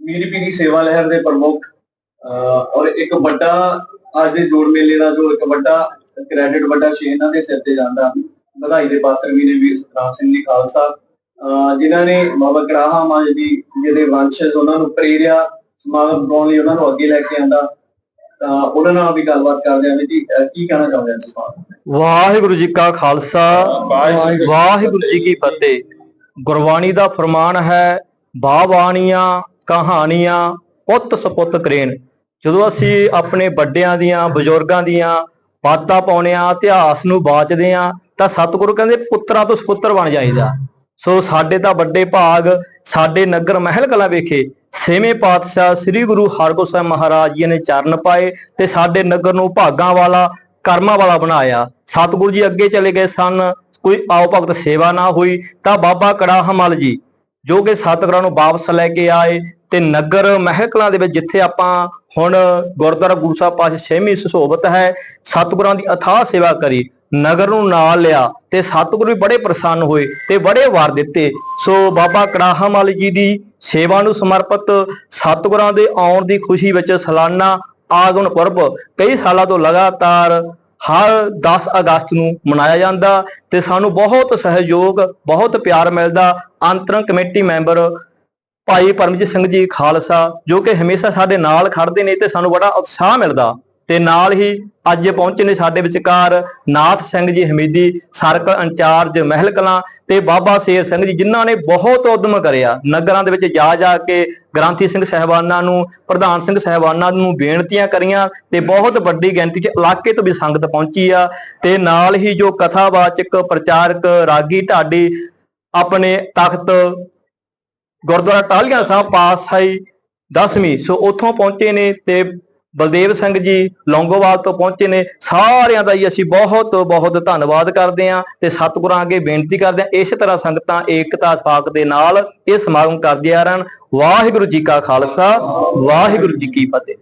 ਮੀਰੀ ਪੀਰੀ ਸੇਵਾ ਲਹਿਰ ਦੇ ਪ੍ਰਮੁੱਖ ਔਰ ਇੱਕ ਵੱਡਾ ਅੱਜ ਦੇ ਜੋੜ ਮੇਲੇ ਦਾ ਜੋ ਇੱਕ ਵੱਡਾ ਕ੍ਰੈਡਿਟ ਵੱਡਾ ਸ਼ੇ ਇਹਨਾਂ ਦੇ ਸਿਰ ਤੇ ਜਾਂਦਾ ਵਧਾਈ ਦੇ ਪਾਤਰ ਵੀ ਨੇ ਵੀਰ ਸਤਨਾਮ ਸਿੰਘ ਜੀ ਖਾਲਸਾ ਜਿਨ੍ਹਾਂ ਨੇ ਬਾਬਾ ਗਰਾਹਾ ਮਾਜ ਜੀ ਜਿਹਦੇ ਵੰਸ਼ਜ ਉਹਨਾਂ ਨੂੰ ਪ੍ਰੇਰਿਆ ਸਮਾਗਮ ਬਣਾਉਣ ਲਈ ਉਹਨਾਂ ਨੂੰ ਅੱਗੇ ਲੈ ਕੇ ਆਂਦਾ ਤਾਂ ਉਹਨਾਂ ਨਾਲ ਵੀ ਗੱਲਬਾਤ ਕਰਦੇ ਆਂ ਵੀ ਜੀ ਕੀ ਕਹਿਣਾ ਚਾਹੁੰਦੇ ਆ ਤੁਸੀਂ? ਵਾਹਿਗੁਰੂ ਜੀ ਕਾ ਖਾਲਸਾ ਵਾਹਿਗੁਰੂ ਜੀ ਕੀ ਫਤਿਹ। ਗੁਰਬਾਣੀ ਦਾ ਫਰਮਾਨ ਹੈ ਬਾਬਾਣੀਆਂ ਕਹਾਣੀਆਂ, ਪੁੱਤ ਸਪੁੱਤ ਕਰੇਨ। ਜਦੋਂ ਅਸੀਂ ਆਪਣੇ ਵੱਡਿਆਂ ਦੀਆਂ, ਬਜ਼ੁਰਗਾਂ ਦੀਆਂ ਬਾਤਾਂ ਪਾਉਣੇ ਆ ਇਤਿਹਾਸ ਨੂੰ ਬਾਚਦੇ ਆ ਤਾਂ ਸਤਿਗੁਰੂ ਕਹਿੰਦੇ, ਪੁੱਤਰਾਂ ਤੋਂ ਸੁਪੁੱਤਰ ਬਣ ਜਾਈਦਾ। ਸੋ ਸਾਡੇ ਤਾਂ ਵੱਡੇ ਭਾਗ, ਸਾਡੇ ਨਗਰ ਮਹਿਲ ਕਲਾ ਵੇਖੇ ਛੇਵੇਂ ਪਾਤਸ਼ਾਹ ਸ੍ਰੀ ਗੁਰੂ ਹਰਗੋਬਿੰਦ ਸਾਹਿਬ ਮਹਾਰਾਜ ਜੀ ਨੇ ਚਰਨ ਪਾਏ ਤੇ ਸਾਡੇ ਨਗਰ ਨੂੰ ਭਾਗਾਂ ਵਾਲਾ, ਕਰਮਾਂ ਵਾਲਾ ਬਣਾਇਆ। ਸਤਿਗੁਰੂ ਜੀ ਅੱਗੇ ਚਲੇ ਗਏ ਸਨ, ਕੋਈ ਆਓ ਭਗਤ ਸੇਵਾ ਨਾ ਹੋਈ, ਤਾਂ ਬਾਬਾ ਕੜਾਹਮਲ ਜੀ ਜੋ ਕਿ ਸਤਿਗੁਰਾਂ ਨੂੰ ਵਾਪਸ ਲੈ ਕੇ ਆਏ ਤੇ ਨਗਰ ਮਹਿਕਲਾਂ ਦੇ ਵਿੱਚ ਜਿੱਥੇ ਆਪਾਂ ਹੁਣ ਗੁਰਦੁਆਰਾ ਗੁਰੂ ਸਾਹਿਬ ਪਾਸੇ ਛੇਵੀਂ ਸੁਸ਼ੋਭਤ ਹੈ, ਸਤਿਗੁਰਾਂ ਦੀ ਅਥਾਹ ਸੇਵਾ ਕਰੀ, ਨਗਰ ਨੂੰ ਨਾਲ ਲਿਆ ਤੇ ਸਤਿਗੁਰੂ ਵੀ ਬੜੇ ਪ੍ਰਸੰਨ ਹੋਏ ਤੇ ਬੜੇ ਵਾਰ ਦਿੱਤੇ। ਸੋ ਬਾਬਾ ਕੜਾਹਮਲ ਜੀ ਦੀ ਸੇਵਾ ਨੂੰ ਸਮਰਪਿਤ ਸਤਿਗੁਰਾਂ ਦੇ ਆਉਣ ਦੀ ਖੁਸ਼ੀ ਵਿੱਚ ਸਾਲਾਨਾ ਆਗਮਨ ਪੁਰਬ ਕਈ ਸਾਲਾਂ ਤੋਂ ਲਗਾਤਾਰ ਹਰ 10 ਅਗਸਤ ਨੂੰ ਮਨਾਇਆ ਜਾਂਦਾ ਤੇ ਸਾਨੂੰ ਬਹੁਤ ਸਹਿਯੋਗ, ਬਹੁਤ ਪਿਆਰ ਮਿਲਦਾ। ਅੰਤਰੰਗ ਕਮੇਟੀ ਮੈਂਬਰ ਭਾਈ ਪਰਮਜੀਤ ਸਿੰਘ ਜੀ ਖਾਲਸਾ, ਜੋ ਕਿ ਹਮੇਸ਼ਾ ਸਾਡੇ ਨਾਲ ਖੜਦੇ ਨੇ ਤੇ ਸਾਨੂੰ ਬੜਾ ਉਤਸ਼ਾਹ ਮਿਲਦਾ। ਤੇ ਨਾਲ ਹੀ ਅੱਜ ਪਹੁੰਚੇ ਨੇ ਸਾਡੇ ਵਿਚਕਾਰ ਨਾਥ ਸਿੰਘ ਜੀ ਹਮੀਦੀ, ਸਰਕਲ ਇੰਚਾਰਜ, ਮਹਿਲ ਕਲਾਂ ਤੇ ਬਾਬਾ ਸ਼ੇਰ ਸਿੰਘ ਜੀ, ਜਿਨ੍ਹਾਂ ਨੇ ਬਹੁਤ ਉਦਮ ਕਰਿਆ ਨਗਰਾਂ ਦੇ ਵਿੱਚ ਜਾ ਜਾ ਕੇ ਗ੍ਰਾਂਥੀ ਸਿੰਘ ਸਹਿਬਾਨਾਂ ਨੂੰ, ਪ੍ਰਧਾਨ ਸਿੰਘ ਸਹਿਬਾਨਾਂ ਨੂੰ ਬੇਨਤੀਆਂ ਕਰੀਆਂ ਤੇ ਬਹੁਤ ਵੱਡੀ ਗਿਣਤੀ 'ਚ ਇਲਾਕੇ ਤੋਂ ਵੀ ਸੰਗਤ ਪਹੁੰਚੀ ਆ ਤੇ ਨਾਲ ਹੀ ਜੋ ਕਥਾਵਾਚਕ, ਪ੍ਰਚਾਰਕ ਰਾਗੀ ਢਾਡੀ ਆਪਣੇ ਤਖਤ ਗੁਰਦੁਆਰਾ ਟਾਹਲੀਆਂ ਸਾਹਿਬ ਪਾਤਸ਼ਾਹੀ 10ਵੀਂ ਸੋ ਉੱਥੋਂ ਪਹੁੰਚੇ ਨੇ ਤੇ ਬਲਦੇਵ ਸਿੰਘ ਜੀ ਲੌਂਗੋਵਾਲ ਤੋਂ ਪਹੁੰਚੇ ਨੇ। ਸਾਰਿਆਂ ਦਾ ਹੀ ਅਸੀਂ ਬਹੁਤ ਬਹੁਤ ਧੰਨਵਾਦ ਕਰਦੇ ਹਾਂ ਤੇ ਸਤਿਗੁਰਾਂ ਅੱਗੇ ਬੇਨਤੀ ਕਰਦੇ ਹਾਂ। ਇਸੇ ਤਰ੍ਹਾਂ ਸੰਗਤਾਂ ਏਕਤਾ ਸਾਕ ਦੇ ਨਾਲ ਇਹ ਸਮਾਗਮ ਕਰਦੀਆਂ ਰਹਿਣ। ਵਾਹਿਗੁਰੂ ਜੀ ਕਾ ਖਾਲਸਾ, ਵਾਹਿਗੁਰੂ ਜੀ ਕੀ ਫਤਿਹ।